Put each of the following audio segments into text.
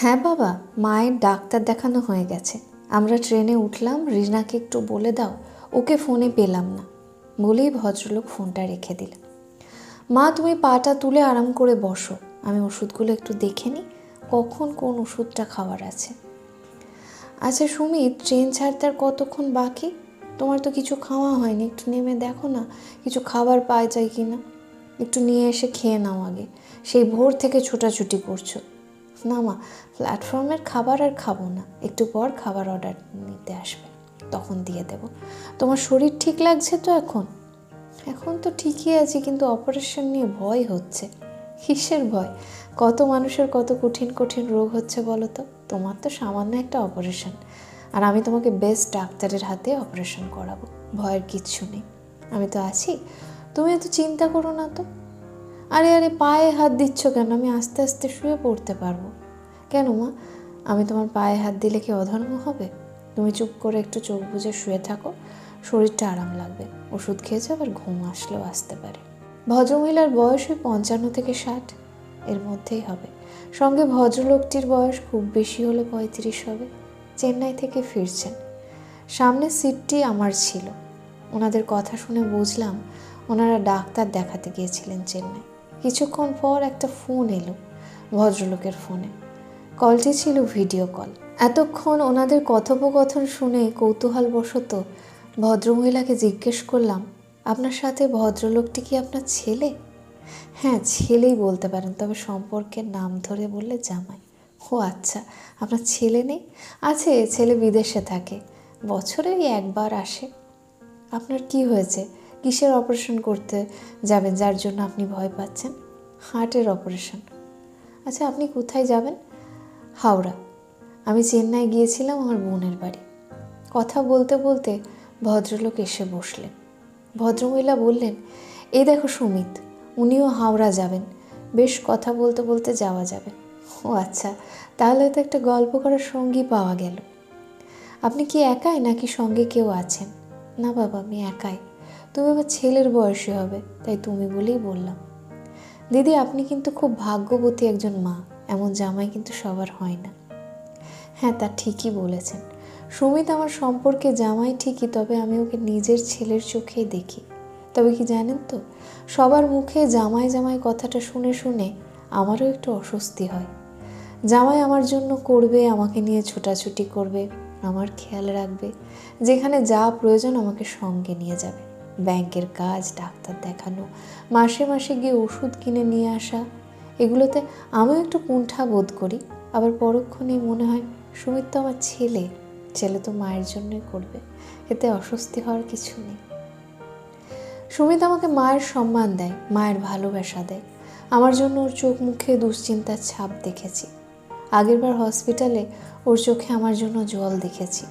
হ্যাঁ বাবা, মায়ের ডাক্তার দেখানো হয়ে গেছে। আমরা ট্রেনে উঠলাম, রিনাকে একটু বলে দাও, ওকে ফোনে পেলাম না। বলেই ভদ্রলোক ফোনটা রেখে দিল। মা, তুমি পাটা তুলে আরাম করে বসো, আমি ওষুধগুলো একটু দেখে নিই, কখন কোন ওষুধটা খাওয়ার আছে। আচ্ছা সুমিত ট্রেন ছাড়তে আর কতক্ষণ বাকি? তোমার তো কিছু খাওয়া হয়নি, একটু নেমে দেখো না, কিছু খাবার পাওয়া যায় কি না একটু নিয়ে এসে খেয়ে নাও আগে, সেই ভোর থেকে ছোটাছুটি করছ। না মা প্ল্যাটফর্মের খাবার আর খাব না। একটু পর খাবার অর্ডার নিতে আসবে। তখন দিয়ে দেব। তোমার শরীর ঠিক লাগছে তো এখন? এখন তো ঠিকই আছি, কিন্তু অপারেশন নিয়ে ভয় হচ্ছে। কিসের ভয়? কত মানুষের কত কঠিন কঠিন রোগ হচ্ছে বলো তো? তোমার তো সামান্য একটা অপারেশন আর আমি তোমাকে বেস্ট ডাক্তারের হাতে অপারেশন করাবো। ভয়ের কিচ্ছু নেই। আমি তো আছি। তুমি এত চিন্তা করো না তো। আরে আরে, পায়ে হাত দিচ্ছ কেন? আমি আস্তে আস্তে শুয়ে পড়তে পারব। কেন মা? আমি তোমার পায়ে হাত দিলে কি অধর্ম হবে? তুমি চুপ করে একটু চোখ বুজে শুয়ে থাকো। শরীরটা আরাম লাগবে। ওষুধ খেয়েছে আবার ঘুম আসলেও আসতে পারে। ভদ্রমহিলার বয়স ওই পঞ্চান্ন থেকে ষাট। এর মধ্যেই হবে। সঙ্গে ভদ্রলোকটির বয়স খুব বেশি হলে পঁয়ত্রিশ হবে। চেন্নাই থেকে ফিরছেন। সামনের সিটটি আমার ছিল। ওনাদের কথা শুনে বুঝলাম ওনারা ডাক্তার দেখাতে গিয়েছিলেন চেন্নাই। কিছুক্ষণ পর একটা ফোন এলো, ভদ্রলোকের ফোনে। কলটি ছিল ভিডিও কল। এতক্ষণ ওনাদের কথোপকথন শুনে কৌতূহলবশত ভদ্রমহিলাকে জিজ্ঞেস করলাম, আপনার সাথে ভদ্রলোকটি কি আপনার ছেলে? হ্যাঁ ছেলেই বলতে পারেন, তবে সম্পর্কের নাম ধরে বললে জামাই। ও আচ্ছা আপনার ছেলে নেই? আছে, ছেলে বিদেশে থাকে, বছরে একবার আসে। আপনার কি হয়েছে? কিসের অপারেশন করতে যাবেন যার জন্য আপনি ভয় পাচ্ছেন? হার্টের অপারেশন। আচ্ছা আপনি কোথায় যাবেন? হাওড়া। আমি চেন্নাই গিয়েছিলাম আমার বোনের বাড়ি। কথা বলতে বলতে ভদ্রলোক এসে বসলেন। ভদ্রমহিলা বললেন, এই দেখো সুমিত, উনিও হাওড়া যাবেন। বেশ কথা বলতে বলতে যাওয়া যাবে। ও আচ্ছা তাহলে তো একটা গল্প করার সঙ্গী পাওয়া গেল। আপনি কি একাই নাকি সঙ্গে কেউ আছেন? না বাবা, আমি একাই। তুমি আমার ছেলের বয়সী হবে, তাই তুমি বলেই বললাম। দিদি, আপনি কিন্তু খুব ভাগ্যবতী একজন মা, এমন জামাই কিন্তু সবার হয় না। হ্যাঁ তা ঠিকই বলেছেন। সুমিত, আমার সম্পর্কে জামাই ঠিকই, তবে আমি ওকে নিজের ছেলের চোখেই দেখি। তবে কি জানেন তো, সবার মুখে জামাই জামাই কথাটা শুনে শুনে আমারও একটু অস্বস্তি হয়। জামাই আমার জন্য করবে, আমাকে নিয়ে ছোটাছুটি করবে, আমার খেয়াল রাখবে, যেখানে যা প্রয়োজন আমাকে সঙ্গে নিয়ে যাবে। ব্যাংকের কাজ, ডাক্তার দেখানো, মাসে মাসে গিয়ে ওষুধ কিনে নিয়ে আসা, এগুলোতে আমিও একটু কুণ্ঠা বোধ করি। আবার পরক্ষণেই মনে হয়, সুমিত তো আমার ছেলে ছেলে তো মায়ের জন্যই করবে, এতে অস্বস্তি হওয়ার কিছু নেই। সুমিত আমাকে মায়ের সম্মান দেয়, মায়ের ভালোবাসা দেয়। আমার জন্য ওর চোখ মুখে দুশ্চিন্তার ছাপ দেখেছি। আগেরবার হসপিটালে ওর চোখে আমার জন্য জল দেখেছি।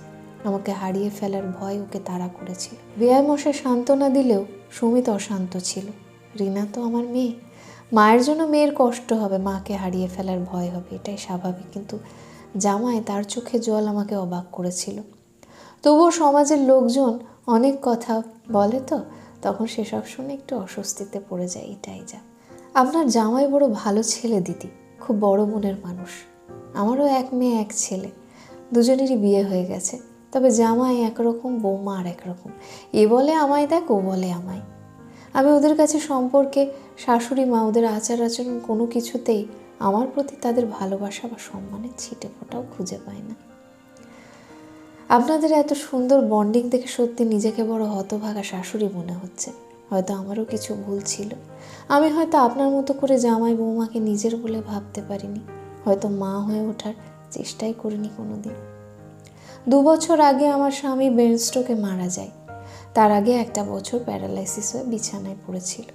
আমাকে হারিয়ে ফেলার ভয় ওকে তাড়া করেছিল। বেয়াই মশাই সান্ত্বনা দিলেও সুমিত অশান্ত ছিল। রিনা তো আমার মেয়ে। মায়ের জন্য মেয়ের কষ্ট হবে, মাকে হারিয়ে ফেলার ভয় হবে, এটাই স্বাভাবিক। কিন্তু জামাই তার চোখে জল আমাকে অবাক করেছিল। তবুও সমাজের লোকজন অনেক কথা বলে তো, তখন সেসব শুনে একটু অস্বস্তিতে পড়ে যায় এটাই যা। আপনার জামাই বড় ভালো ছেলে দিদি, খুব বড় মনের মানুষ। আমারও এক মেয়ে, এক ছেলে। দুজনেরই বিয়ে হয়ে গেছে। তবে জামাই একরকম, বৌমা আর একরকম। এ বলে আমায় দেখ, ও বলে আমায়। আমি ওদের কাছে সম্পর্কে, শাশুড়ি মা ওদের আচার আচরণ কোনো কিছুতেই আমার প্রতি তাদের ভালোবাসা বা সম্মানের ছিটে ফোটাও খুঁজে পায় না। আপনাদের এত সুন্দর বন্ডিং দেখে সত্যি নিজেকে বড় হতভাগা শাশুড়ি মনে হচ্ছে। হয়তো আমারও কিছু ভুল ছিল। আমি হয়তো আপনার মতো করে জামাই বৌমাকে নিজের বলে ভাবতে পারিনি। হয়তো মা হয়ে ওঠার চেষ্টাই করিনি কোনো দিন দু বছর আগে আমার স্বামী ব্রেন স্ট্রোকে মারা যায়। তার আগে একটা বছর প্যারালাইসিস হয়ে বিছানায় পড়েছিল।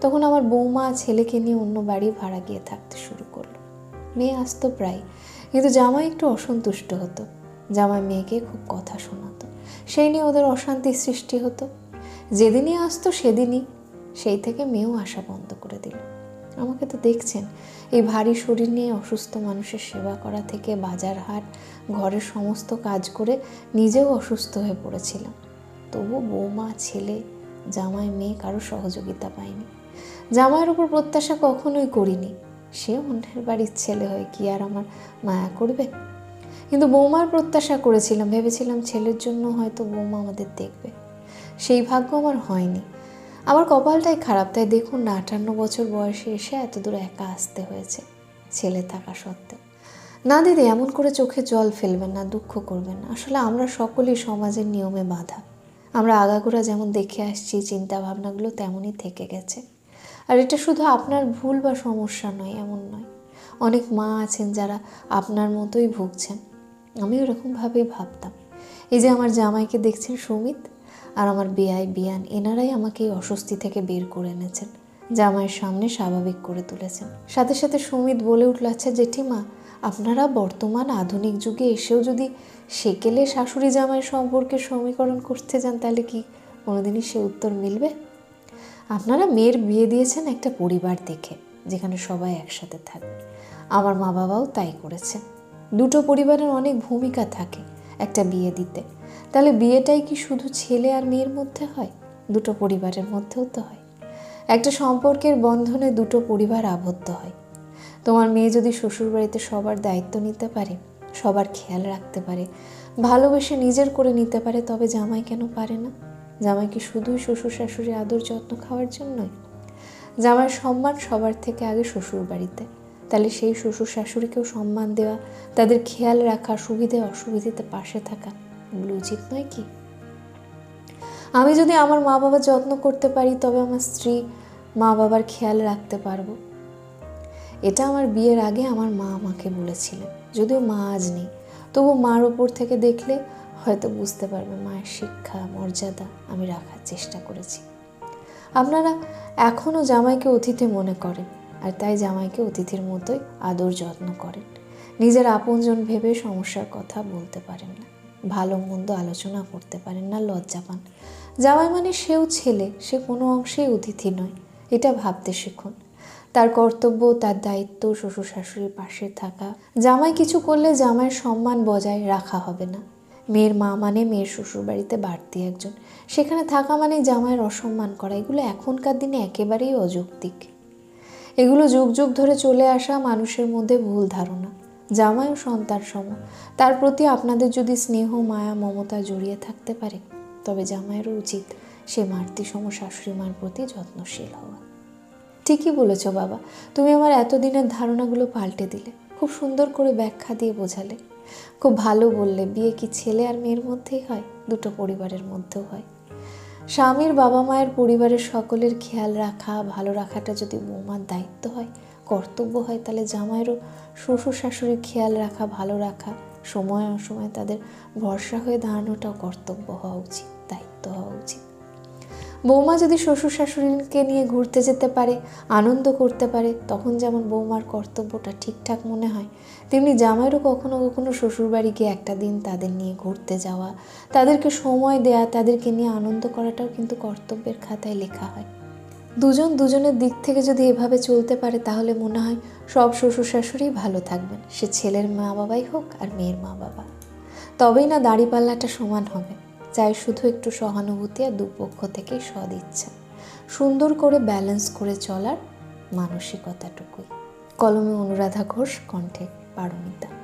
তখন আমার বৌমা ছেলেকে নিয়ে অন্য বাড়ি ভাড়া গিয়ে থাকতে শুরু করল। মেয়ে আসতো প্রায়, কিন্তু জামাই একটু অসন্তুষ্ট হতো। জামাই মেয়েকে খুব কথা শোনাতো। সেই নিয়ে ওদের অশান্তি সৃষ্টি হতো। যেদিনই আসতো সেদিনই, সেই থেকে মেয়েও আসা বন্ধ করে দিল। আমাকে তো দেখছেন। এই ভারী শরীর নিয়ে অসুস্থ মানুষের সেবা করা থেকে বাজার হাট, ঘরের সমস্ত কাজ করে নিজেও অসুস্থ হয়ে পড়েছিলাম। তবু বৌমা, ছেলে, জামাই, মেয়ে কারও সহযোগিতা পাইনি জামাইয়ের উপর প্রত্যাশা কখনোই করিনি। সে অন্যের বাড়ির ছেলে হয়ে কি আর আমার মায়া করবে? কিন্তু বৌমার প্রত্যাশা করেছিলাম, ভেবেছিলাম ছেলের জন্য হয়তো বৌমা আমাদের দেখবে। সেই ভাগ্য আমার হয়নি। আমার কপালটাই খারাপ, তাই দেখুন না, আটান্ন বছর বয়সে এসে এত দূর একা আসতে হয়েছে, ছেলে থাকা সত্ত্বেও। না দিদি, এমন করে চোখে জল ফেলবেন না, দুঃখ করবেন না। আসলে আমরা সকলেই সমাজের নিয়মে বাঁধা। আমরা আগাগোড়া যেমন দেখে আসছি চিন্তা ভাবনাগুলো তেমনই থেকে গেছে। আর এটা শুধু আপনার ভুল বা সমস্যা নয়, এমন নয়। অনেক মা আছেন যারা আপনার মতোই ভুগছেন। আমি ওরকমভাবেই ভাবতাম। এই যে আমার জামাইকে দেখছেন সুমিত আর আমার বেয়াই বিয়ান, এনারাই আমাকে এই অস্বস্তি থেকে বের করে এনেছেন, জামাইয়ের সামনে স্বাভাবিক করে তুলেছেন। সাথে সাথে সুমিত বলে উঠল আচ্ছা জেঠিমা, আপনারা বর্তমান আধুনিক যুগে এসেও যদি সেকেলে শাশুড়ি জামাই সম্পর্কে সমীকরণ করতে যান, তাহলে কি কোনোদিনই সে উত্তর মিলবে? আপনারা মেয়ের বিয়ে দিয়েছেন একটা পরিবার দেখে, যেখানে সবাই একসাথে থাকবে আমার মা বাবাও তাই করেছে দুটো পরিবারের অনেক ভূমিকা থাকে, একটা বিয়ে দিতে। তাহলে বিয়েটাই কি শুধু ছেলে আর মেয়ের মধ্যে হয়? দুটো পরিবারের মধ্যেও তো হয়। একটা সম্পর্কের বন্ধনে দুটো পরিবার আবদ্ধ হয়। তোমার মেয়ে যদি শ্বশুরবাড়িতে সবার দায়িত্ব নিতে পারে, সবার খেয়াল রাখতে পারে, ভালোবেসে নিজের করে নিতে পারে, তবে জামাই কেন পারে না? জামাই কি শুধুই শ্বশুর শাশুড়ি আদর যত্ন খাওয়ার জন্যই জামাইয়ের সম্মান সবার থেকে আগে শ্বশুর বাড়িতে তাহলে সেই শ্বশুর শাশুড়িকেও সম্মান দেওয়া, তাদের খেয়াল রাখা সুবিধে অসুবিধেতে পাশে থাকা এগুলো উচিত নয় কি? আমি যদি আমার মা বাবার যত্ন করতে পারি, তবে আমার স্ত্রী মা বাবার খেয়াল রাখতে পারব। এটা আমার বিয়ের আগে আমার মা আমাকে বলেছিলেন। যদিও মা আজ নেই, তবু মার ওপর থেকে দেখলে হয়তো বুঝতে পারবে মায়ের শিক্ষা, মর্যাদা আমি রাখার চেষ্টা করেছি। আপনারা এখনও জামাইকে অতিথি মনে করেন, আর তাই জামাইকে অতিথির মতোই আদর যত্ন করেন। নিজের আপনজন ভেবে সমস্যার কথা বলতে পারেন না। ভালো মন্দ আলোচনা করতে পারেন না লজ্জা পান জামাই মানে সেও ছেলে, সে কোনো অংশেই অতিথি নয়, এটা ভাবতে শিখুন। তার কর্তব্য, তার দায়িত্ব, শ্বশুর শাশুড়ির পাশে থাকা। জামাই কিছু করলে জামাইয়ের সম্মান বজায় রাখা হবে না। মেয়ের মা মানে মেয়ের শ্বশুর বাড়িতে বাড়তি একজন। সেখানে থাকা মানে জামাইয়ের অসম্মান করা, এগুলো এখনকার দিনে একেবারেই অযৌক্তিক। এগুলো যুগ যুগ ধরে চলে আসা মানুষের মধ্যে ভুল ধারণা। জামাই ও সন্তান সম। তার প্রতি আপনাদের যদি স্নেহ, মায়া, মমতা জড়িয়ে থাকতে পারে, তবে জামাইয়েরও উচিত সে মাতৃ সম শাশুড়ি মার প্রতি যত্নশীল হওয়া। ঠিকই বলেছ বাবা, তুমি আমার এতদিনের ধারণাগুলো পাল্টে দিলে, খুব সুন্দর করে ব্যাখ্যা দিয়ে বোঝালে। খুব ভালো বললে, বিয়ে কি ছেলে আর মেয়ের মধ্যেই হয়, দুটো পরিবারের মধ্যেও হয়। স্বামীর বাবা মায়ের পরিবারের সকলের খেয়াল রাখা, ভালো রাখাটা যদি বৌমার দায়িত্ব হয় কর্তব্য হয়, তাহলে জামাইয়েরও শ্বশুর শাশুড়ির খেয়াল রাখা, ভালো রাখা। সময় অসময় তাদের ভরসা হয়ে দাঁড়ানোটাও কর্তব্য হওয়া উচিত, দায়িত্ব হওয়া উচিত। বৌমা যদি শ্বশুর শাশুড়িকে নিয়ে ঘুরতে যেতে পারে, আনন্দ করতে পারে, তখন যেমন বৌমার কর্তব্যটা ঠিকঠাক মনে হয়, তেমনি জামাইরও কখনো কখনো শ্বশুরবাড়ি গিয়ে একটা দিন তাদের নিয়ে ঘুরতে যাওয়া, তাদেরকে সময় দেয়া, তাদেরকে নিয়ে আনন্দ করাটাও কিন্তু কর্তব্যের খাতায় লেখা হয়। দুজন দুজনের দিক থেকে যদি এভাবে চলতে পারে, তাহলে মনে হয় সব শ্বশুর শাশুড়ি ভালো থাকবেন। সে ছেলের মা বাবাই হোক আর মেয়ের মা বাবা তবেই না দাড়িপাল্লাটা সমান হবে। চাই শুধু একটু সহানুভূতি আর দুপক্ষ থেকেই সদ ইচ্ছা সুন্দর করে ব্যালেন্স করে চলার মানসিকতাটুকুই। কলমে অনুরাধা ঘোষ, কণ্ঠে পারমিতা।